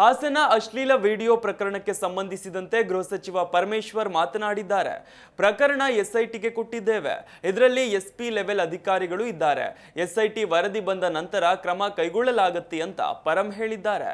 ಹಾಸನ ಅಶ್ಲೀಲ ವಿಡಿಯೋ ಪ್ರಕರಣಕ್ಕೆ ಸಂಬಂಧಿಸಿದಂತೆ ಗೃಹ ಸಚಿವ ಪರಮೇಶ್ವರ್ ಮಾತನಾಡಿದ್ದಾರೆ. ಪ್ರಕರಣ ಎಸ್ಐಟಿಗೆ ಕೊಟ್ಟಿದ್ದೇವೆ. ಇದರಲ್ಲಿ ಎಸ್ಪಿ ಲೆವೆಲ್ ಅಧಿಕಾರಿಗಳು ಇದ್ದಾರೆ. ಎಸ್ಐಟಿ ವರದಿ ಬಂದ ನಂತರ ಕ್ರಮ ಕೈಗೊಳ್ಳಲಾಗುತ್ತೆ ಅಂತ ಪರಂ ಹೇಳಿದ್ದಾರೆ.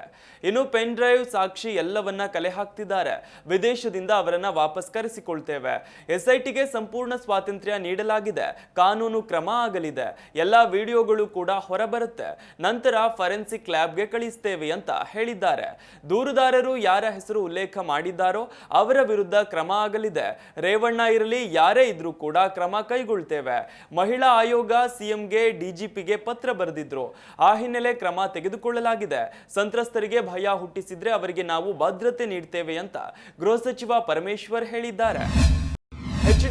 ಇನ್ನು ಪೆನ್ ಡ್ರೈವ್ ಸಾಕ್ಷಿ ಎಲ್ಲವನ್ನ ಕಲೆ ಹಾಕ್ತಿದ್ದಾರೆ. ವಿದೇಶದಿಂದ ಅವರನ್ನ ವಾಪಸ್ ಕರೆಸಿಕೊಳ್ತೇವೆ. ಎಸ್ಐಟಿಗೆ ಸಂಪೂರ್ಣ ಸ್ವಾತಂತ್ರ್ಯ ನೀಡಲಾಗಿದೆ. ಕಾನೂನು ಕ್ರಮ ಆಗಲಿದೆ. ಎಲ್ಲಾ ವಿಡಿಯೋಗಳು ಕೂಡ ಹೊರಬರುತ್ತೆ. ನಂತರ ಫರೆನ್ಸಿಕ್ ಲ್ಯಾಬ್ಗೆ ಕಳಿಸ್ತೇವೆ ಅಂತ ಹೇಳಿದ್ದಾರೆ. ದೂರುದಾರರು ಯಾರ ಹೆಸರು ಉಲ್ಲೇಖ ಮಾಡಿದ್ದಾರೋ ಅವರ ವಿರುದ್ಧ ಕ್ರಮ ಆಗಲಿದೆ. ರೇವಣ್ಣ ಇರಲಿ, ಯಾರೇ ಇದ್ರೂ ಕೂಡ ಕ್ರಮ ಕೈಗೊಳ್ತೇವೆ. ಮಹಿಳಾ ಆಯೋಗ ಸಿಎಂಗೆ ಡಿಜಿಪಿಗೆ ಪತ್ರ ಬರೆದಿದ್ರು. ಆ ಹಿನ್ನೆಲೆ ಕ್ರಮ ತೆಗೆದುಕೊಳ್ಳಲಾಗಿದೆ. ಸಂತ್ರಸ್ತರಿಗೆ ಭಯ ಹುಟ್ಟಿಸಿದ್ರೆ ಅವರಿಗೆ ನಾವು ಭದ್ರತೆ ನೀಡ್ತೇವೆ ಅಂತ ಗೃಹ ಸಚಿವ ಪರಮೇಶ್ವರ್ ಹೇಳಿದ್ದಾರೆ.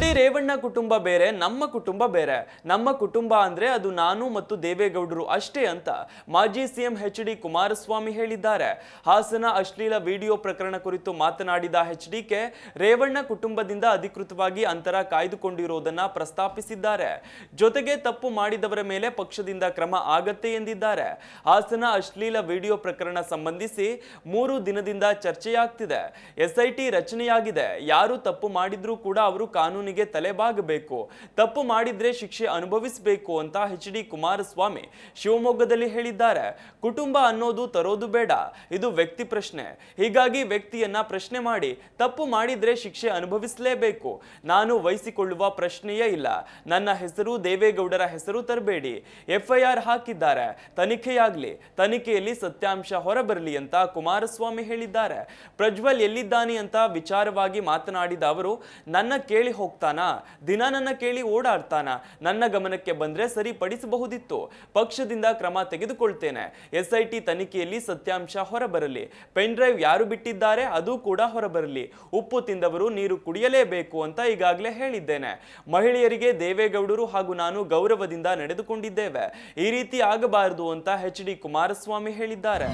ಡಿ ರೇವಣ್ಣ ಕುಟುಂಬ ಬೇರೆ, ನಮ್ಮ ಕುಟುಂಬ ಬೇರೆ. ನಮ್ಮ ಕುಟುಂಬ ಅಂದ್ರೆ ಅದು ನಾನು ಮತ್ತು ದೇವೇಗೌಡರು ಅಷ್ಟೇ ಅಂತ ಮಾಜಿ ಸಿಎಂ ಎಚ್ ಕುಮಾರಸ್ವಾಮಿ ಹೇಳಿದ್ದಾರೆ. ಹಾಸನ ಅಶ್ಲೀಲ ವಿಡಿಯೋ ಪ್ರಕರಣ ಕುರಿತು ಮಾತನಾಡಿದ ಎಚ್ ಡಿಕೆ ರೇವಣ್ಣ ಕುಟುಂಬದಿಂದ ಅಧಿಕೃತವಾಗಿ ಅಂತರ ಕಾಯ್ದುಕೊಂಡಿರುವುದನ್ನ ಪ್ರಸ್ತಾಪಿಸಿದ್ದಾರೆ. ಜೊತೆಗೆ ತಪ್ಪು ಮಾಡಿದವರ ಮೇಲೆ ಪಕ್ಷದಿಂದ ಕ್ರಮ ಆಗತ್ತೆ ಎಂದಿದ್ದಾರೆ. ಹಾಸನ ಅಶ್ಲೀಲ ವಿಡಿಯೋ ಪ್ರಕರಣ ಸಂಬಂಧಿಸಿ ಮೂರು ದಿನದಿಂದ ಚರ್ಚೆಯಾಗ್ತಿದೆ. ಎಸ್ಐಟಿ ರಚನೆಯಾಗಿದೆ. ಯಾರು ತಪ್ಪು ಮಾಡಿದ್ರೂ ಕೂಡ ಅವರು ಕಾನೂನಿಗೆ ತಲೆಬಾಗಬೇಕು. ತಪ್ಪು ಮಾಡಿದ್ರೆ ಶಿಕ್ಷೆ ಅನುಭವಿಸಬೇಕು ಅಂತ ಎಚ್ ಡಿ ಕುಮಾರಸ್ವಾಮಿ ಶಿವಮೊಗ್ಗದಲ್ಲಿ ಹೇಳಿದ್ದಾರೆ. ಕುಟುಂಬ ಅನ್ನೋದು ತರೋದು ಬೇಡ, ಇದು ವ್ಯಕ್ತಿ ಪ್ರಶ್ನೆ. ಹೀಗಾಗಿ ವ್ಯಕ್ತಿಯನ್ನ ಪ್ರಶ್ನೆ ಮಾಡಿ, ತಪ್ಪು ಮಾಡಿದ್ರೆ ಶಿಕ್ಷೆ ಅನುಭವಿಸಲೇಬೇಕು. ನಾನು ವಹಿಸಿಕೊಳ್ಳುವ ಪ್ರಶ್ನೆಯೇ ಇಲ್ಲ. ನನ್ನ ಹೆಸರು ದೇವೇಗೌಡರ ಹೆಸರು ತರಬೇಡಿ. ಎಫ್ಐಆರ್ ಹಾಕಿದ್ದಾರೆ. ತನಿಖೆಯಾಗ್ಲಿ, ತನಿಖೆಯಲ್ಲಿ ಸತ್ಯಾಂಶ ಹೊರಬರಲಿ ಅಂತ ಕುಮಾರಸ್ವಾಮಿ ಹೇಳಿದ್ದಾರೆ. ಪ್ರಜ್ವಲ್ ಎಲ್ಲಿದ್ದಾನೆ ಅಂತ ವಿಚಾರವಾಗಿ ಮಾತನಾಡಿದ ಅವರು, ನನ್ನ ಕೇಳಿ ಹೋಗ್ತಾನಾ? ದಿನ ನನ್ನ ಕೇಳಿ ಓಡಾಡ್ತಾನ? ನನ್ನ ಗಮನಕ್ಕೆ ಬಂದ್ರೆ ಸರಿಪಡಿಸಬಹುದಿತ್ತು. ಪಕ್ಷದಿಂದ ಕ್ರಮ ತೆಗೆದುಕೊಳ್ತೇನೆ. ಎಸ್ಐಟಿ ತನಿಖೆಯಲ್ಲಿ ಸತ್ಯಾಂಶ ಹೊರಬರಲಿ. ಪೆನ್ ಡ್ರೈವ್ ಯಾರು ಬಿಟ್ಟಿದ್ದಾರೆ ಅದು ಕೂಡ ಹೊರಬರಲಿ. ಉಪ್ಪು ತಿಂದವರು ನೀರು ಕುಡಿಯಲೇಬೇಕು ಅಂತ ಈಗಾಗಲೇ ಹೇಳಿದ್ದೇನೆ. ಮಹಿಳೆಯರಿಗೆ ದೇವೇಗೌಡರು ಹಾಗೂ ನಾನು ಗೌರವದಿಂದ ನಡೆದುಕೊಂಡಿದ್ದೇವೆ. ಈ ರೀತಿ ಆಗಬಾರದು ಅಂತ ಎಚ್ ಡಿ ಕುಮಾರಸ್ವಾಮಿ ಹೇಳಿದ್ದಾರೆ.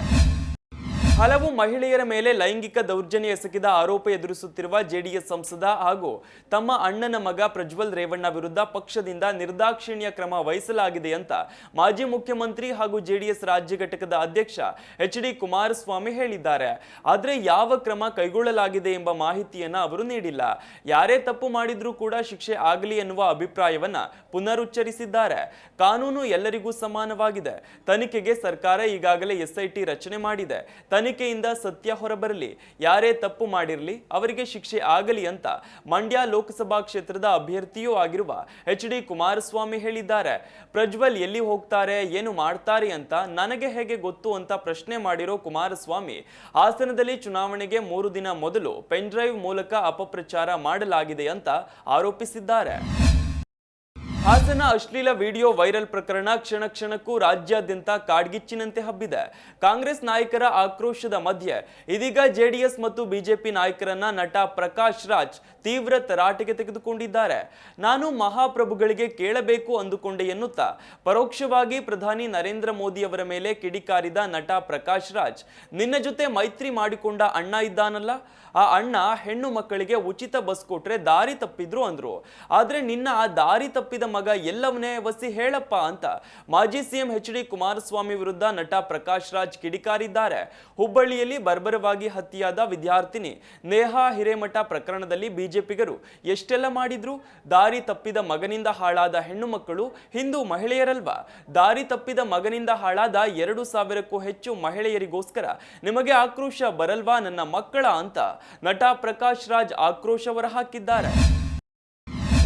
ಹಲವು ಮಹಿಳೆಯರ ಮೇಲೆ ಲೈಂಗಿಕ ದೌರ್ಜನ್ಯ ಎಸಗಿದ ಆರೋಪ ಎದುರಿಸುತ್ತಿರುವ ಜೆಡಿಎಸ್ ಸಂಸದ ಹಾಗೂ ತಮ್ಮ ಅಣ್ಣನ ಮಗ ಪ್ರಜ್ವಲ್ ರೇವಣ್ಣ ವಿರುದ್ಧ ಪಕ್ಷದಿಂದ ನಿರ್ದಾಕ್ಷಿಣ್ಯ ಕ್ರಮ ವಹಿಸಲಾಗಿದೆ ಅಂತ ಮಾಜಿ ಮುಖ್ಯಮಂತ್ರಿ ಹಾಗೂ ಜೆಡಿಎಸ್ ರಾಜ್ಯ ಘಟಕದ ಅಧ್ಯಕ್ಷ ಎಚ್ ಡಿ ಕುಮಾರಸ್ವಾಮಿ ಹೇಳಿದ್ದಾರೆ. ಆದರೆ ಯಾವ ಕ್ರಮ ಕೈಗೊಳ್ಳಲಾಗಿದೆ ಎಂಬ ಮಾಹಿತಿಯನ್ನ ಅವರು ನೀಡಿಲ್ಲ. ಯಾರೇ ತಪ್ಪು ಮಾಡಿದ್ರೂ ಕೂಡ ಶಿಕ್ಷೆ ಆಗಲಿ ಎನ್ನುವ ಅಭಿಪ್ರಾಯವನ್ನ ಪುನರುಚ್ಚರಿಸಿದ್ದಾರೆ. ಕಾನೂನು ಎಲ್ಲರಿಗೂ ಸಮಾನವಾಗಿದೆ. ತನಿಖೆಗೆ ಸರ್ಕಾರ ಈಗಾಗಲೇ ಎಸ್ಐಟಿ ರಚನೆ ಮಾಡಿದೆ. ತನಿಖೆಯಿಂದ ಸತ್ಯ ಹೊರಬರಲಿ. ಯಾರೇ ತಪ್ಪು ಮಾಡಿರಲಿ, ಅವರಿಗೆ ಶಿಕ್ಷೆ ಆಗಲಿ ಅಂತ ಮಂಡ್ಯ ಲೋಕಸಭಾ ಕ್ಷೇತ್ರದ ಅಭ್ಯರ್ಥಿಯೂ ಆಗಿರುವ ಎಚ್ ಡಿ ಕುಮಾರಸ್ವಾಮಿ ಹೇಳಿದ್ದಾರೆ. ಪ್ರಜ್ವಲ್ ಎಲ್ಲಿ ಹೋಗ್ತಾರೆ, ಏನು ಮಾಡ್ತಾರೆ ಅಂತ ನನಗೆ ಹೇಗೆ ಗೊತ್ತು ಅಂತ ಪ್ರಶ್ನೆ ಮಾಡಿರೋ ಕುಮಾರಸ್ವಾಮಿ, ಹಾಸನದಲ್ಲಿ ಚುನಾವಣೆಗೆ ಮೂರು ದಿನ ಮೊದಲು ಪೆನ್ ಡ್ರೈವ್ ಮೂಲಕ ಅಪಪ್ರಚಾರ ಮಾಡಲಾಗಿದೆ ಅಂತ ಆರೋಪಿಸಿದ್ದಾರೆ. ಹಾಸನ ಅಶ್ಲೀಲ ವಿಡಿಯೋ ವೈರಲ್ ಪ್ರಕರಣ ಕ್ಷಣ ಕ್ಷಣಕ್ಕೂ ರಾಜ್ಯಾದ್ಯಂತ ಕಾಡ್ಗಿಚ್ಚಿನಂತೆ ಹಬ್ಬಿದೆ. ಕಾಂಗ್ರೆಸ್ ನಾಯಕರ ಆಕ್ರೋಶದ ಮಧ್ಯೆ ಇದೀಗ ಜೆಡಿಎಸ್ ಮತ್ತು ಬಿಜೆಪಿ ನಾಯಕರನ್ನ ನಟ ಪ್ರಕಾಶ್ ರಾಜ್ ತೀವ್ರ ತರಾಟೆಗೆ ತೆಗೆದುಕೊಂಡಿದ್ದಾರೆ. ನಾನು ಮಹಾಪ್ರಭುಗಳಿಗೆ ಕೇಳಬೇಕು ಅಂದುಕೊಂಡೆ ಎನ್ನುತ್ತಾ ಪರೋಕ್ಷವಾಗಿ ಪ್ರಧಾನಿ ನರೇಂದ್ರ ಮೋದಿ ಅವರ ಮೇಲೆ ಕಿಡಿಕಾರಿದ ನಟ ಪ್ರಕಾಶ್ ರಾಜ್, ನಿನ್ನ ಜೊತೆ ಮೈತ್ರಿ ಮಾಡಿಕೊಂಡ ಅಣ್ಣ ಇದ್ದಾನಲ್ಲ? ಆ ಅಣ್ಣ ಹೆಣ್ಣು ಮಕ್ಕಳಿಗೆ ಉಚಿತ ಬಸ್ ಕೊಟ್ರೆ ದಾರಿ ತಪ್ಪಿದ್ರು ಅಂದ್ರು. ಆದ್ರೆ ನಿನ್ನ ಆ ದಾರಿ ತಪ್ಪಿದ ಮಗ ಎಲ್ಲವನ್ನೇ ವಸಿ ಹೇಳಪ್ಪ ಅಂತ ಮಾಜಿ ಸಿಎಂ ಎಚ್ ಡಿ ಕುಮಾರಸ್ವಾಮಿ ವಿರುದ್ಧ ನಟ ಪ್ರಕಾಶ್ ರಾಜ್ ಕಿಡಿಕಾರಿದ್ದಾರೆ. ಹುಬ್ಬಳ್ಳಿಯಲ್ಲಿ ಬರ್ಬರವಾಗಿ ಹತ್ಯೆಯಾದ ವಿದ್ಯಾರ್ಥಿನಿ ನೇಹಾ ಹಿರೇಮಠ ಪ್ರಕರಣದಲ್ಲಿ ಬಿಜೆಪಿಗರು ಎಷ್ಟೆಲ್ಲ ಮಾಡಿದ್ರು? ದಾರಿ ತಪ್ಪಿದ ಮಗನಿಂದ ಹಾಳಾದ ಹೆಣ್ಣು ಮಕ್ಕಳು ಹಿಂದೂ ಮಹಿಳೆಯರಲ್ವಾ? ದಾರಿ ತಪ್ಪಿದ ಮಗನಿಂದ ಹಾಳಾದ ಎರಡು ಸಾವಿರಕ್ಕೂ ಹೆಚ್ಚು ಮಹಿಳೆಯರಿಗೋಸ್ಕರ ನಿಮಗೆ ಆಕ್ರೋಶ ಬರಲ್ವಾ ನನ್ನ ಮಕ್ಕಳ ಅಂತ ನಟ ಪ್ರಕಾಶ್ ರಾಜ್ ಆಕ್ರೋಶ ಹೊರಹಾಕಿದ್ದಾರೆ.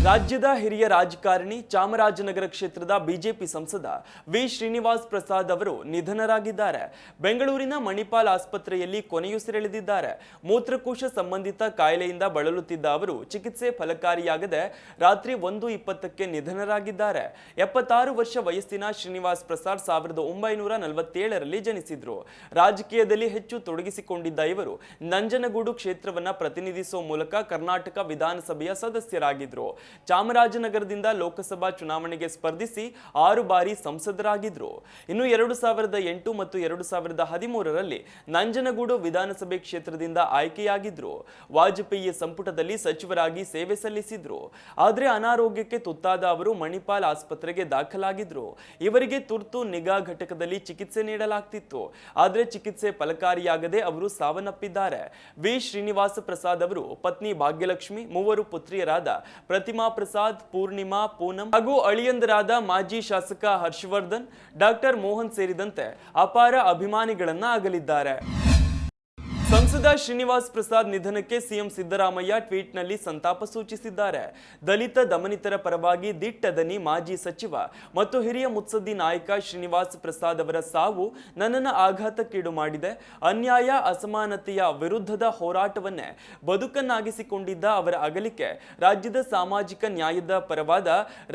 ರಾಜ್ಯದ ಹಿರಿಯ ರಾಜಕಾರಣಿ ಚಾಮರಾಜನಗರ ಕ್ಷೇತ್ರದ ಬಿಜೆಪಿ ಸಂಸದ ವಿ. ಶ್ರೀನಿವಾಸ್ ಪ್ರಸಾದ್ ಅವರು ನಿಧನರಾಗಿದ್ದಾರೆ. ಬೆಂಗಳೂರಿನ ಮಣಿಪಾಲ್ ಆಸ್ಪತ್ರೆಯಲ್ಲಿ ಕೊನೆಯುಸಿರೆಳೆದಿದ್ದಾರೆ ಮೂತ್ರಕೋಶ ಸಂಬಂಧಿತ ಕಾಯಿಲೆಯಿಂದ ಬಳಲುತ್ತಿದ್ದ ಅವರು ಚಿಕಿತ್ಸೆ ಫಲಕಾರಿಯಾಗದೆ ರಾತ್ರಿ ಒಂದು ಇಪ್ಪತ್ತಕ್ಕೆ ನಿಧನರಾಗಿದ್ದಾರೆ. ಎಪ್ಪತ್ತಾರು ವರ್ಷ ವಯಸ್ಸಿನ ಶ್ರೀನಿವಾಸ್ ಪ್ರಸಾದ್ ಸಾವಿರದ ಒಂಬೈನೂರ ನಲವತ್ತೇಳರಲ್ಲಿ ಜನಿಸಿದ್ರು. ರಾಜಕೀಯದಲ್ಲಿ ಹೆಚ್ಚು ತೊಡಗಿಸಿಕೊಂಡಿದ್ದ ಇವರು ನಂಜನಗೂಡು ಕ್ಷೇತ್ರವನ್ನ ಪ್ರತಿನಿಧಿಸುವ ಮೂಲಕ ಕರ್ನಾಟಕ ವಿಧಾನಸಭೆಯ ಸದಸ್ಯರಾಗಿದ್ರು. ಚಾಮರಾಜನಗರದಿಂದ ಲೋಕಸಭಾ ಚುನಾವಣೆಗೆ ಸ್ಪರ್ಧಿಸಿ ಆರು ಬಾರಿ ಸಂಸದರಾಗಿದ್ರು. ಇನ್ನು ಎರಡು ಸಾವಿರದ ಎಂಟು ಮತ್ತು ಎರಡು ಸಾವಿರದ ಹದಿಮೂರರಲ್ಲಿ ನಂಜನಗೂಡು ವಿಧಾನಸಭೆ ಕ್ಷೇತ್ರದಿಂದ ಆಯ್ಕೆಯಾಗಿದ್ರು. ವಾಜಪೇಯಿ ಸಂಪುಟದಲ್ಲಿ ಸಚಿವರಾಗಿ ಸೇವೆ ಸಲ್ಲಿಸಿದ್ರು. ಆದರೆ ಅನಾರೋಗ್ಯಕ್ಕೆ ತುತ್ತಾದ ಅವರು ಮಣಿಪಾಲ್ ಆಸ್ಪತ್ರೆಗೆ ದಾಖಲಾಗಿದ್ರು. ಇವರಿಗೆ ತುರ್ತು ನಿಗಾ ಘಟಕದಲ್ಲಿ ಚಿಕಿತ್ಸೆ ನೀಡಲಾಗ್ತಿತ್ತು. ಆದರೆ ಚಿಕಿತ್ಸೆ ಫಲಕಾರಿಯಾಗದೆ ಅವರು ಸಾವನ್ನಪ್ಪಿದ್ದಾರೆ. ವಿ. ಶ್ರೀನಿವಾಸ ಪ್ರಸಾದ್ ಅವರು ಪತ್ನಿ ಭಾಗ್ಯಲಕ್ಷ್ಮಿ, ಮೂವರು ಪುತ್ರಿಯರಾದ ಪ್ರತಿಮಾ ಪ್ರಸಾದ್ ಪೂರ್ಣಿಮಾ ಪೂನಂ ಹಾಗೂ ಅಳಿಯಂದರಾದ ಮಾಜಿ ಶಾಸಕ ಹರ್ಷವರ್ಧನ್ ಡಾಕ್ಟರ್ ಮೋಹನ್ ಸೇರಿದಂತೆ ಅಪಾರ ಅಭಿಮಾನಿಗಳನ್ನ ಆಗಲಿದ್ದಾರೆ ಸಂಸದ ಶ್ರೀನಿವಾಸ್ ಪ್ರಸಾದ್ ನಿಧನಕ್ಕೆ ಸಿಎಂ ಸಿದ್ದರಾಮಯ್ಯ ಟ್ವೀಟ್ನಲ್ಲಿ ಸಂತಾಪ ಸೂಚಿಸಿದ್ದಾರೆ. ದಲಿತ ದಮನಿತರ ಪರವಾಗಿ ದಿಟ್ಟ ದನಿ ಮಾಜಿ ಸಚಿವ ಮತ್ತು ಹಿರಿಯ ಮುತ್ಸದ್ದಿ ನಾಯಕ ಶ್ರೀನಿವಾಸ್ ಪ್ರಸಾದ್ ಅವರ ಸಾವು ನನ್ನನ್ನು ಆಘಾತಕ್ಕೀಡು ಮಾಡಿದೆ. ಅನ್ಯಾಯ, ಅಸಮಾನತೆಯ ವಿರುದ್ಧದ ಹೋರಾಟವನ್ನೇ ಬದುಕನ್ನಾಗಿಸಿಕೊಂಡಿದ್ದ ಅವರ ಅಗಲಿಕೆ ರಾಜ್ಯದ ಸಾಮಾಜಿಕ ನ್ಯಾಯದ ಪರವಾದ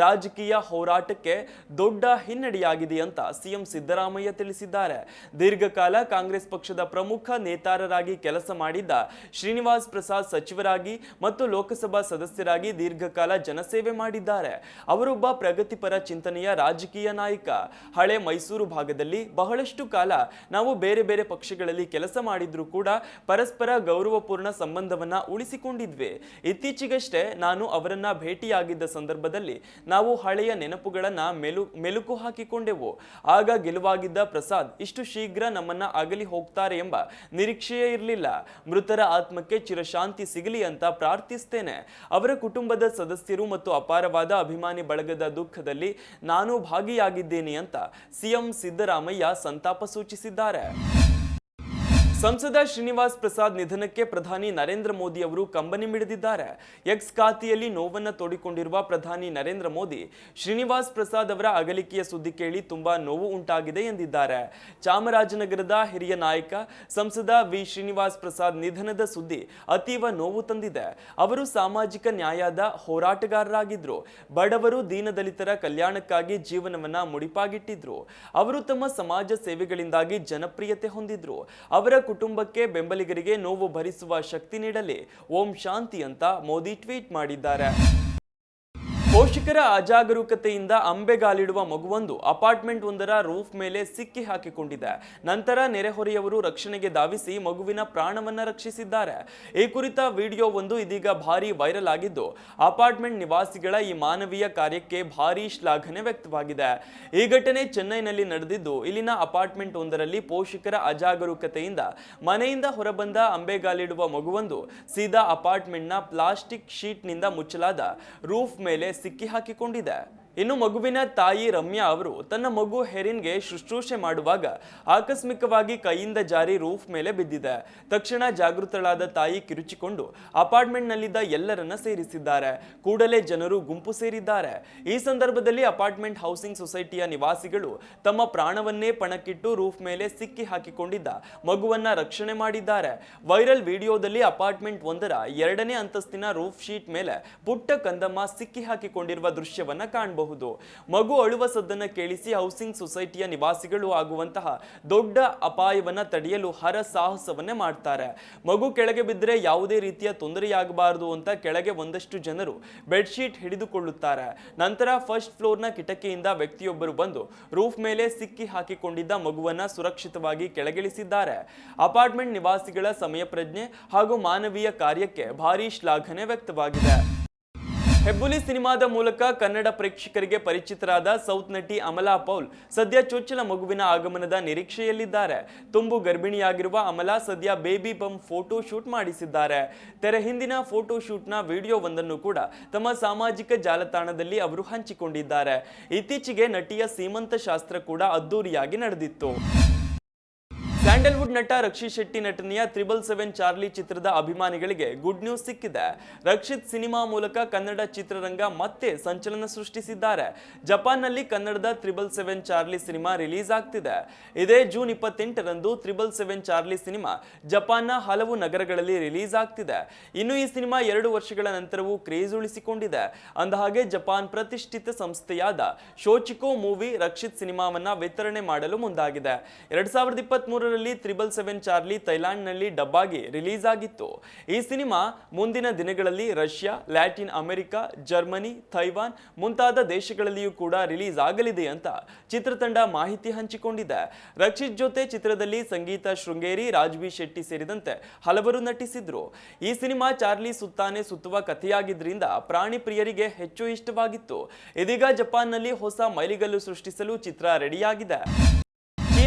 ರಾಜಕೀಯ ಹೋರಾಟಕ್ಕೆ ದೊಡ್ಡ ಹಿನ್ನಡೆಯಾಗಿದೆ ಅಂತ ಸಿಎಂ ಸಿದ್ದರಾಮಯ್ಯ ತಿಳಿಸಿದ್ದಾರೆ. ದೀರ್ಘಕಾಲ ಕಾಂಗ್ರೆಸ್ ಪಕ್ಷದ ಪ್ರಮುಖ ನೇತಾರರಾಗಿ ಕೆಲಸ ಮಾಡಿದ್ದ ಶ್ರೀನಿವಾಸ್ ಪ್ರಸಾದ್ ಸಚಿವರಾಗಿ ಮತ್ತು ಲೋಕಸಭಾ ಸದಸ್ಯರಾಗಿ ದೀರ್ಘಕಾಲ ಜನಸೇವೆ ಮಾಡಿದ್ದಾರೆ. ಅವರೊಬ್ಬ ಪ್ರಗತಿಪರ ಚಿಂತನೆಯ ರಾಜಕೀಯ ನಾಯಕ. ಹಳೆ ಮೈಸೂರು ಭಾಗದಲ್ಲಿ ಬಹಳಷ್ಟು ಕಾಲ ನಾವು ಬೇರೆ ಬೇರೆ ಪಕ್ಷಗಳಲ್ಲಿ ಕೆಲಸ ಮಾಡಿದ್ರೂ ಕೂಡ ಪರಸ್ಪರ ಗೌರವಪೂರ್ಣ ಸಂಬಂಧವನ್ನ ಉಳಿಸಿಕೊಂಡಿದ್ವಿ. ಇತ್ತೀಚೆಗಷ್ಟೇ ನಾನು ಅವರನ್ನ ಭೇಟಿಯಾಗಿದ್ದ ಸಂದರ್ಭದಲ್ಲಿ ನಾವು ಹಳೆಯ ನೆನಪುಗಳನ್ನ ಮೆಲು, ಮೆಲುಕು ಹಾಕಿಕೊಂಡೆವು. ಆಗ ಗೆಲುವಾಗಿದ್ದ ಪ್ರಸಾದ್ ಇಷ್ಟು ಶೀಘ್ರ ನಮ್ಮನ್ನ ಅಗಲಿ ಹೋಗ್ತಾರೆ ಎಂಬ ನಿರೀಕ್ಷೆಯೇ ಇರಲಿಲ್ಲ. ಮೃತರ ಆತ್ಮಕ್ಕೆ ಚಿರಶಾಂತಿ ಸಿಗಲಿ ಅಂತ ಪ್ರಾರ್ಥಿಸ್ತೇನೆ. ಅವರ ಕುಟುಂಬದ ಸದಸ್ಯರು ಮತ್ತು ಅಪಾರವಾದ ಅಭಿಮಾನಿ ಬಳಗದ ದುಃಖದಲ್ಲಿ ನಾನು ಭಾಗಿಯಾಗಿದ್ದೇನೆ ಅಂತ ಸಿಎಂ ಸಿದ್ದರಾಮಯ್ಯ ಸಂತಾಪ ಸೂಚಿಸಿದ್ದಾರೆ. ಸಂಸದ ಶ್ರೀನಿವಾಸ್ ಪ್ರಸಾದ್ ನಿಧನಕ್ಕೆ ಪ್ರಧಾನಿ ನರೇಂದ್ರ ಮೋದಿ ಅವರು ಕಂಬನಿ ಮಿಡಿದಿದ್ದಾರೆ. ಎಕ್ಸ್ ಖಾತೆಯಲ್ಲಿ ನೋವನ್ನ ತೋಡಿಕೊಂಡಿರುವ ಪ್ರಧಾನಿ ನರೇಂದ್ರ ಮೋದಿ ಶ್ರೀನಿವಾಸ್ ಪ್ರಸಾದ್ ಅವರ ಅಗಲಿಕೆಯ ಸುದ್ದಿ ಕೇಳಿ ತುಂಬಾ ನೋವು ಉಂಟಾಗಿದೆ ಎಂದಿದ್ದಾರೆ. ಚಾಮರಾಜನಗರದ ಹಿರಿಯ ನಾಯಕ, ಸಂಸದ ವಿ ಶ್ರೀನಿವಾಸ್ ಪ್ರಸಾದ್ ನಿಧನದ ಸುದ್ದಿ ಅತೀವ ನೋವು ತಂದಿದೆ. ಅವರು ಸಾಮಾಜಿಕ ನ್ಯಾಯದ ಹೋರಾಟಗಾರರಾಗಿದ್ರು. ಬಡವರು ದೀನದಲಿತರ ಕಲ್ಯಾಣಕ್ಕಾಗಿ ಜೀವನವನ್ನ ಮುಡಿಪಾಗಿಟ್ಟಿದ್ರು. ಅವರು ತಮ್ಮ ಸಮಾಜ ಸೇವೆಗಳಿಂದಾಗಿ ಜನಪ್ರಿಯತೆ ಹೊಂದಿದ್ರು. ಅವರ ಕುಟುಂಬಕ್ಕೆ ಬೆಂಬಲಿಗರಿಗೆ ನೋವು ಭರಿಸುವ ಶಕ್ತಿ ನೀಡಲಿ. ಓಂ ಶಾಂತಿ ಅಂತ ಮೋದಿ ಟ್ವೀಟ್ ಮಾಡಿದ್ದಾರೆ. ಪೋಷಕರ ಅಜಾಗರೂಕತೆಯಿಂದ ಅಂಬೆಗಾಲಿಡುವ ಮಗುವೊಂದು ಅಪಾರ್ಟ್ಮೆಂಟ್ ಒಂದರ ರೂಫ್ ಮೇಲೆ ಸಿಕ್ಕಿ ಹಾಕಿಕೊಂಡಿದೆ. ನಂತರ ನೆರೆಹೊರೆಯವರು ರಕ್ಷಣೆಗೆ ಧಾವಿಸಿ ಮಗುವಿನ ಪ್ರಾಣವನ್ನ ರಕ್ಷಿಸಿದ್ದಾರೆ. ಈ ಕುರಿತ ವಿಡಿಯೋ ಒಂದು ಇದೀಗ ಭಾರಿ ವೈರಲ್ ಆಗಿದ್ದು, ಅಪಾರ್ಟ್ಮೆಂಟ್ ನಿವಾಸಿಗಳ ಈ ಮಾನವೀಯ ಕಾರ್ಯಕ್ಕೆ ಭಾರಿ ಶ್ಲಾಘನೆ ವ್ಯಕ್ತವಾಗಿದೆ. ಈ ಘಟನೆ ಚೆನ್ನೈನಲ್ಲಿ ನಡೆದಿದ್ದು, ಇಲ್ಲಿನ ಅಪಾರ್ಟ್ಮೆಂಟ್ ಒಂದರಲ್ಲಿ ಪೋಷಕರ ಅಜಾಗರೂಕತೆಯಿಂದ ಮನೆಯಿಂದ ಹೊರಬಂದ ಅಂಬೆಗಾಲಿಡುವ ಮಗುವೊಂದು ಸೀದಾ ಅಪಾರ್ಟ್ಮೆಂಟ್ನ ಪ್ಲಾಸ್ಟಿಕ್ ಶೀಟ್ನಿಂದ ಮುಚ್ಚಲಾದ ರೂಫ್ ಮೇಲೆ ಸಿಕ್ಕಿ ಹಾಕಿಕೊಂಡಿದೆ. ಇನ್ನು ಮಗುವಿನ ತಾಯಿ ರಮ್ಯಾ ಅವರು ತನ್ನ ಮಗು ಹೆರಿನ್ಗೆ ಶುಶ್ರೂಷೆ ಮಾಡುವಾಗ ಆಕಸ್ಮಿಕವಾಗಿ ಕೈಯಿಂದ ಜಾರಿ ರೂಫ್ ಮೇಲೆ ಬಿದ್ದಿದೆ. ತಕ್ಷಣ ಜಾಗೃತಳಾದ ತಾಯಿ ಕಿರುಚಿಕೊಂಡು ಅಪಾರ್ಟ್ಮೆಂಟ್ನಲ್ಲಿದ್ದ ಎಲ್ಲರನ್ನ ಸೇರಿಸಿದ್ದಾರೆ. ಕೂಡಲೇ ಜನರು ಗುಂಪು ಸೇರಿದ್ದಾರೆ. ಈ ಸಂದರ್ಭದಲ್ಲಿ ಅಪಾರ್ಟ್ಮೆಂಟ್ ಹೌಸಿಂಗ್ ಸೊಸೈಟಿಯ ನಿವಾಸಿಗಳು ತಮ್ಮ ಪ್ರಾಣವನ್ನೇ ಪಣಕ್ಕಿಟ್ಟು ರೂಫ್ ಮೇಲೆ ಸಿಕ್ಕಿ ಹಾಕಿಕೊಂಡಿದ್ದ ಮಗುವನ್ನ ರಕ್ಷಣೆ ಮಾಡಿದ್ದಾರೆ. ವೈರಲ್ ವಿಡಿಯೋದಲ್ಲಿ ಅಪಾರ್ಟ್ಮೆಂಟ್ ಒಂದರ ಎರಡನೇ ಅಂತಸ್ತಿನ ರೂಫ್ ಶೀಟ್ ಮೇಲೆ ಪುಟ್ಟ ಕಂದಮ್ಮ ಸಿಕ್ಕಿ ಹಾಕಿಕೊಂಡಿರುವ ದೃಶ್ಯವನ್ನ ಕಾಣಬಹುದು ಮಗು ಅಳುವ ಸದ್ದನ್ನು ಕೇಳಿಸಿ ಹೌಸಿಂಗ್ ಸೊಸೈಟಿಯ ನಿವಾಸಿಗಳು ಆಗುವಂತಹ ದೊಡ್ಡ ಅಪಾಯವನ್ನ ತಡೆಯಲು ಹರ ಸಾಹಸವನ್ನೇ ಮಾಡ್ತಾರೆ. ಮಗು ಕೆಳಗೆ ಬಿದ್ದರೆ ಯಾವುದೇ ರೀತಿಯ ತೊಂದರೆಯಾಗಬಾರದು ಅಂತ ಕೆಳಗೆ ಒಂದಷ್ಟು ಜನರು ಬೆಡ್ಶೀಟ್ ಹಿಡಿದುಕೊಳ್ಳುತ್ತಾರೆ. ನಂತರ ಫಸ್ಟ್ ಫ್ಲೋರ್ನ ಕಿಟಕಿಯಿಂದ ವ್ಯಕ್ತಿಯೊಬ್ಬರು ಬಂದು ರೂಫ್ ಮೇಲೆ ಸಿಕ್ಕಿ ಹಾಕಿಕೊಂಡಿದ್ದ ಮಗುವನ್ನ ಸುರಕ್ಷಿತವಾಗಿ ಕೆಳಗಿಳಿಸಿದ್ದಾರೆ. ಅಪಾರ್ಟ್ಮೆಂಟ್ ನಿವಾಸಿಗಳ ಸಮಯ ಪ್ರಜ್ಞೆ ಹಾಗೂ ಮಾನವೀಯ ಕಾರ್ಯಕ್ಕೆ ಭಾರಿ ಶ್ಲಾಘನೆ ವ್ಯಕ್ತವಾಗಿದೆ. ಹೆಬ್ಬುಲಿ ಸಿನಿಮಾದ ಮೂಲಕ ಕನ್ನಡ ಪ್ರೇಕ್ಷಕರಿಗೆ ಪರಿಚಿತರಾದ ಸೌತ್ ನಟಿ ಅಮಲಾ ಪೌಲ್ ಸದ್ಯ ಚೊಚ್ಚಲ ಮಗುವಿನ ಆಗಮನದ ನಿರೀಕ್ಷೆಯಲ್ಲಿದ್ದಾರೆ. ತುಂಬು ಗರ್ಭಿಣಿಯಾಗಿರುವ ಅಮಲಾ ಸದ್ಯ ಬೇಬಿ ಬಮ್ ಫೋಟೋ ಶೂಟ್ ಮಾಡಿಸಿದ್ದಾರೆ. ತೆರೆ ಹಿಂದಿನ ಫೋಟೋ ಶೂಟ್ನ ವಿಡಿಯೋವೊಂದನ್ನು ಕೂಡ ತಮ್ಮ ಸಾಮಾಜಿಕ ಜಾಲತಾಣದಲ್ಲಿ ಅವರು ಹಂಚಿಕೊಂಡಿದ್ದಾರೆ. ಇತ್ತೀಚೆಗೆ ನಟಿಯ ಸೀಮಂತ ಶಾಸ್ತ್ರ ಕೂಡ ಅದ್ದೂರಿಯಾಗಿ ನಡೆದಿತ್ತು. ಸ್ಯಾಂಡಲ್ವುಡ್ ನಟ ರಕ್ಷಿತ್ ಶೆಟ್ಟಿ ನಟನೆಯ ತ್ರಿಬಲ್ ಸೆವೆನ್ ಚಾರ್ಲಿ ಚಿತ್ರದ ಅಭಿಮಾನಿಗಳಿಗೆ ಗುಡ್ ನ್ಯೂಸ್ ಸಿಕ್ಕಿದೆ. ರಕ್ಷಿತ್ ಸಿನಿಮಾ ಮೂಲಕ ಕನ್ನಡ ಚಿತ್ರರಂಗ ಮತ್ತೆ ಸಂಚಲನ ಸೃಷ್ಟಿಸಿದ್ದಾರೆ. ಜಪಾನ್ನಲ್ಲಿ ಕನ್ನಡದ triple seven Charlie cinema release ಆಗ್ತಿದೆ. ಇದೇ ಜೂನ್ ಇಪ್ಪತ್ತೆಂಟರಂದು ತ್ರಿಬಲ್ ಸೆವೆನ್ ಚಾರ್ಲಿ ಸಿನಿಮಾ ಜಪಾನ್ನ ಹಲವು ನಗರಗಳಲ್ಲಿ ರಿಲೀಸ್ ಆಗ್ತಿದೆ. ಇನ್ನು ಈ ಸಿನಿಮಾ ಎರಡು ವರ್ಷಗಳ ನಂತರವೂ ಕ್ರೇಜ್ ಉಳಿಸಿಕೊಂಡಿದೆ ಅಂದಹಾಗೆ ಜಪಾನ್ ಪ್ರತಿಷ್ಠಿತ ಸಂಸ್ಥೆಯಾದ ಶೋಚಿಕೋ ಮೂವಿ ರಕ್ಷಿತ್ ಸಿನಿಮಾವನ್ನ ವಿತರಣೆ ಮಾಡಲು ಮುಂದಾಗಿದೆ. ಎರಡ್ ಸಾವಿರದ ಇಪ್ಪತ್ತ್ ಮೂರರಲ್ಲಿ ತ್ರಿಬಲ್ ಸೆವೆನ್ ಚಾರ್ಲಿ ಥೈಲ್ಯಾಂಡ್ನಲ್ಲಿ ಡಬ್ಬಾಗಿ ರಿಲೀಸ್ ಆಗಿತ್ತು ಈ ಸಿನಿಮಾ ಮುಂದಿನ ದಿನಗಳಲ್ಲಿ Russia, Latin America, Germany, Taiwan ಮುಂತಾದ ದೇಶಗಳಲ್ಲಿಯೂ ಕೂಡ ರಿಲೀಸ್ ಆಗಲಿದೆ ಅಂತ ಚಿತ್ರತಂಡ ಮಾಹಿತಿ ಹಂಚಿಕೊಂಡಿದೆ. ರಕ್ಷಿತ್ ಜೊತೆ ಚಿತ್ರದಲ್ಲಿ ಸಂಗೀತ ಶೃಂಗೇರಿ ರಾಜ್ವಿ ಶೆಟ್ಟಿ ಸೇರಿದಂತೆ ಹಲವರು ನಟಿಸಿದ್ರು. ಈ ಸಿನಿಮಾ ಚಾರ್ಲಿ ಸುತ್ತಾನೆ ಸುತ್ತುವ ಕಥೆಯಾಗಿದ್ರಿಂದ ಪ್ರಾಣಿ ಪ್ರಿಯರಿಗೆ ಹೆಚ್ಚು ಇಷ್ಟವಾಗಿತ್ತು. ಇದೀಗ ಜಪಾನ್ನಲ್ಲಿ ಹೊಸ ಮೈಲಿಗಲ್ಲು ಸೃಷ್ಟಿಸಲು ಚಿತ್ರ ರೆಡಿಯಾಗಿದೆ.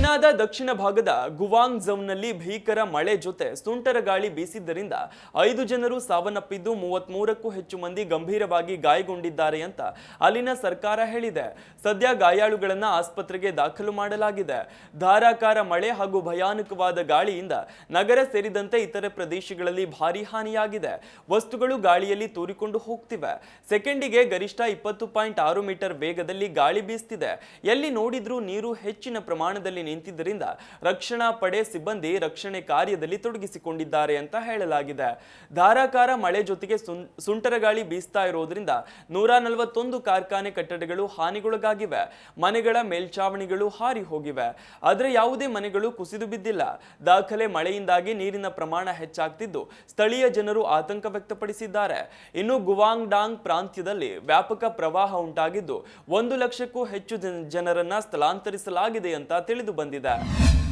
ಚೀನಾದ ದಕ್ಷಿಣ ಭಾಗದ ಗುವಾಂಗ್ ಝೌನ್ನಲ್ಲಿ ಭೀಕರ ಮಳೆ ಜೊತೆ ಸುಂಟರ ಗಾಳಿ ಬೀಸಿದ್ದರಿಂದ ಐದು ಜನರು ಸಾವನ್ನಪ್ಪಿದ್ದು ಮೂವತ್ಮೂರಕ್ಕೂ ಹೆಚ್ಚು ಮಂದಿ ಗಂಭೀರವಾಗಿ ಗಾಯಗೊಂಡಿದ್ದಾರೆ ಅಂತ ಅಲ್ಲಿನ ಸರ್ಕಾರ ಹೇಳಿದೆ. ಸದ್ಯ ಗಾಯಾಳುಗಳನ್ನು ಆಸ್ಪತ್ರೆಗೆ ದಾಖಲು ಮಾಡಲಾಗಿದೆ. ಧಾರಾಕಾರ ಮಳೆ ಹಾಗೂ ಭಯಾನಕವಾದ ಗಾಳಿಯಿಂದ ನಗರ ಸೇರಿದಂತೆ ಇತರೆ ಪ್ರದೇಶಗಳಲ್ಲಿ ಭಾರಿ ಹಾನಿಯಾಗಿದೆ. ವಸ್ತುಗಳು ಗಾಳಿಯಲ್ಲಿ ತೂರಿಕೊಂಡು ಹೋಗ್ತಿವೆ. ಸೆಕೆಂಡಿಗೆ ಗರಿಷ್ಠ ಇಪ್ಪತ್ತು ಪಾಯಿಂಟ್ ಆರು ಮೀಟರ್ ವೇಗದಲ್ಲಿ ಗಾಳಿ ಬೀಸ್ತಿದೆ. ಎಲ್ಲಿ ನೋಡಿದ್ರೂ ನೀರು ಹೆಚ್ಚಿನ ಪ್ರಮಾಣದಲ್ಲಿ ನಿಂತಿದ್ದರಿಂದ ರಕ್ಷಣಾ ಪಡೆ ಸಿಬ್ಬಂದಿ ರಕ್ಷಣೆ ಕಾರ್ಯದಲ್ಲಿ ತೊಡಗಿಸಿಕೊಂಡಿದ್ದಾರೆ ಅಂತ ಹೇಳಲಾಗಿದೆ. ಧಾರಾಕಾರ ಮಳೆ ಜೊತೆಗೆ ಸುಂಟರ ಗಾಳಿ ಬೀಸ್ತಾ ಇರೋದ್ರಿಂದ ನೂರ ನಲವತ್ತೊಂದು ಕಾರ್ಖಾನೆ ಕಟ್ಟಡಗಳು ಹಾನಿಗೊಳಗಾಗಿವೆ. ಮನೆಗಳ ಮೇಲ್ಚಾವಣಿಗಳು ಹಾರಿ ಹೋಗಿವೆ. ಆದರೆ ಯಾವುದೇ ಮನೆಗಳು ಕುಸಿದು ಬಿದ್ದಿಲ್ಲ. ದಾಖಲೆ ಮಳೆಯಿಂದಾಗಿ ನೀರಿನ ಪ್ರಮಾಣ ಹೆಚ್ಚಾಗ್ತಿದ್ದು ಸ್ಥಳೀಯ ಜನರು ಆತಂಕ ವ್ಯಕ್ತಪಡಿಸಿದ್ದಾರೆ. ಇನ್ನು ಗುವಾಂಗ್ ಡಾಂಗ್ ಪ್ರಾಂತ್ಯದಲ್ಲಿ ವ್ಯಾಪಕ ಪ್ರವಾಹ ಉಂಟಾಗಿದ್ದು ಒಂದು ಲಕ್ಷಕ್ಕೂ ಹೆಚ್ಚು ಜನ- ಜನರನ್ನ ಸ್ಥಳಾಂತರಿಸಲಾಗಿದೆ ಅಂತ ತಿಳಿದು ಬಂದಿದೆ.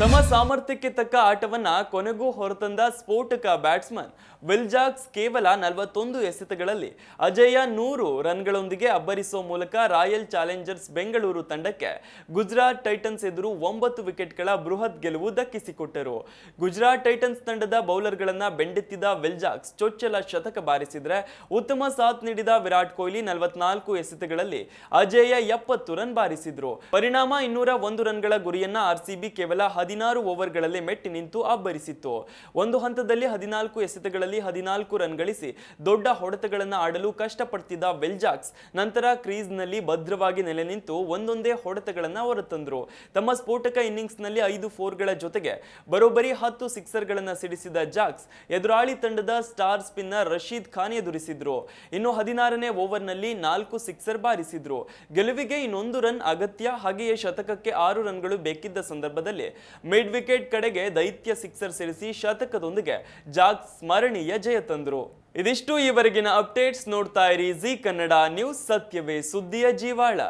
ತಮ್ಮ ಸಾಮರ್ಥ್ಯಕ್ಕೆ ತಕ್ಕ ಆಟವನ್ನ ಕೊನೆಗೂ ಹೊರತಂದ ಸ್ಫೋಟಕ ಬ್ಯಾಟ್ಸ್ಮನ್ ವಿಲ್ಜಾಕ್ಸ್ ಕೇವಲ ನಲವತ್ತೊಂದು ಎಸೆತಗಳಲ್ಲಿ ಅಜಯ ನೂರು ರನ್ಗಳೊಂದಿಗೆ ಅಬ್ಬರಿಸುವ ಮೂಲಕ ರಾಯಲ್ ಚಾಲೆಂಜರ್ಸ್ ಬೆಂಗಳೂರು ತಂಡಕ್ಕೆ ಗುಜರಾತ್ ಟೈಟನ್ಸ್ ಎದುರು ಒಂಬತ್ತು ವಿಕೆಟ್ಗಳ ಬೃಹತ್ ಗೆಲುವು ದಕ್ಕಿಸಿಕೊಟ್ಟರು. ಗುಜರಾತ್ ಟೈಟನ್ಸ್ ತಂಡದ ಬೌಲರ್ಗಳನ್ನ ಬೆಂಡೆತ್ತಿದ ವಿಲ್ಜಾಕ್ಸ್ ಚೊಚ್ಚಲ ಶತಕ ಬಾರಿಸಿದ್ರೆ ಉತ್ತಮ ಸಾಥ್ ನೀಡಿದ ವಿರಾಟ್ ಕೊಹ್ಲಿ ನಲವತ್ನಾಲ್ಕು ಎಸೆತಗಳಲ್ಲಿ ಅಜೇಯ ಎಪ್ಪತ್ತು ರನ್ ಬಾರಿಸಿದ್ರು. ಪರಿಣಾಮ ಇನ್ನೂರ ಒಂದು ರನ್ಗಳ ಗುರಿಯನ್ನ ಆರ್ಸಿಬಿ ಕೇವಲ ಹದಿನಾರು ಓವರ್ಗಳಲ್ಲಿ ಮೆಟ್ಟಿ ನಿಂತು ಅಬ್ಬರಿಸಿತ್ತು. ಒಂದು ಹಂತದಲ್ಲಿ ಹದಿನಾಲ್ಕು ಎಸೆತಗಳಲ್ಲಿ ಹದಿನಾಲ್ಕು ರನ್ ಗಳಿಸಿ ದೊಡ್ಡ ಹೊಡೆತಗಳನ್ನು ಆಡಲು ಕಷ್ಟಪಡ್ತಿದ್ದ ವೆಲ್ಜಾಕ್ಸ್ ನಂತರ ಕ್ರೀಸ್ನಲ್ಲಿ ಭದ್ರವಾಗಿ ನೆಲೆ ನಿಂತು ಒಂದೊಂದೇ ಹೊಡೆತಗಳನ್ನು ಹೊರತಂದ್ರು. ತಮ್ಮ ಸ್ಫೋಟಕ ಇನ್ನಿಂಗ್ಸ್ನಲ್ಲಿ ಐದು ಫೋರ್ಗಳ ಜೊತೆಗೆ ಬರೋಬ್ಬರಿ ಹತ್ತು ಸಿಕ್ಸರ್ಗಳನ್ನು ಸಿಡಿಸಿದ ಜಾಕ್ಸ್ ಎದುರಾಳಿ ತಂಡದ ಸ್ಟಾರ್ ಸ್ಪಿನ್ನರ್ ರಶೀದ್ ಖಾನ್ ಎದುರಿಸಿದ್ರು. ಇನ್ನು ಹದಿನಾರನೇ ಓವರ್ನಲ್ಲಿ ನಾಲ್ಕು ಸಿಕ್ಸರ್ ಬಾರಿಸಿದ್ರು. ಗೆಲುವಿಗೆ ಇನ್ನೊಂದು ರನ್ ಅಗತ್ಯ. ಹಾಗೆಯೇ ಶತಕಕ್ಕೆ ಆರು ರನ್ಗಳು ಬೇಕಿದ್ದ ಸಂದರ್ಭದಲ್ಲಿ ಮಿಡ್ ವಿಕೆಟ್ ಕಡೆಗೆ ದೈತ್ಯ ಸಿಕ್ಸರ್ ಸಿಡಿಸಿ ಶತಕದೊಂದಿಗೆ ಜಾಕ್ ಸ್ಮರಣೀಯ ಜಯ ತಂದರು. ಇದಿಷ್ಟು ಈವರೆಗಿನ ಅಪ್ಡೇಟ್ಸ್ ನೋಡ್ತಾ ಇರಿ ಜಿ ಕನ್ನಡ ನ್ಯೂಸ್ ಸತ್ಯವೇ ಸುದ್ದಿಯ ಜೀವಾಳ.